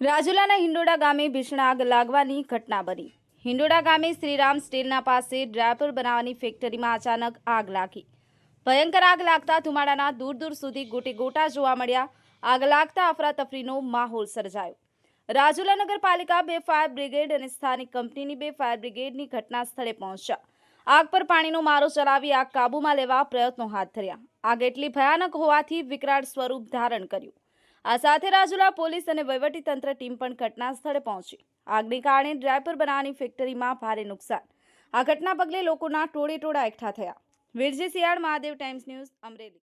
રાજુલાના હિંડોળા ગામે ભીષણ આગ લાગવાની ઘટના બની. હિંડોળા ગામે શ્રીરામ સ્ટીલના પાસે ડ્રાયપર બનાવવાની ફેક્ટરીમાં અચાનક આગ લાગી. ભયંકર આગ લાગતા ધુમાડાના દૂર દૂર સુધી ગોટે ગોટા જોવા મળ્યા. આગ લાગતા અફરાતફરીનો માહોલ સર્જાયો. રાજુલા નગરપાલિકા બે ફાયર બ્રિગેડ અને સ્થાનિક કંપનીની બે ફાયર બ્રિગેડની ઘટના સ્થળે પહોંચ્યા. આગ પર પાણીનો મારો ચલાવી આગ કાબૂમાં લેવા પ્રયત્નો હાથ ધર્યા. આગ એટલી ભયાનક હોવાથી વિકરાળ સ્વરૂપ ધારણ કર્યું. આ સાથે રાજુલા પોલીસ અને વહીવટીતંત્ર ટીમ પણ ઘટના સ્થળે પહોંચી. આગને કારણે ડ્રાયપર બનાવવાની ફેક્ટરીમાં ભારે નુકસાન. આ ઘટના પગલે લોકોના ટોળે ટોળા એકઠા થયા. Virji Siyal Mahadev Times News, Amreli.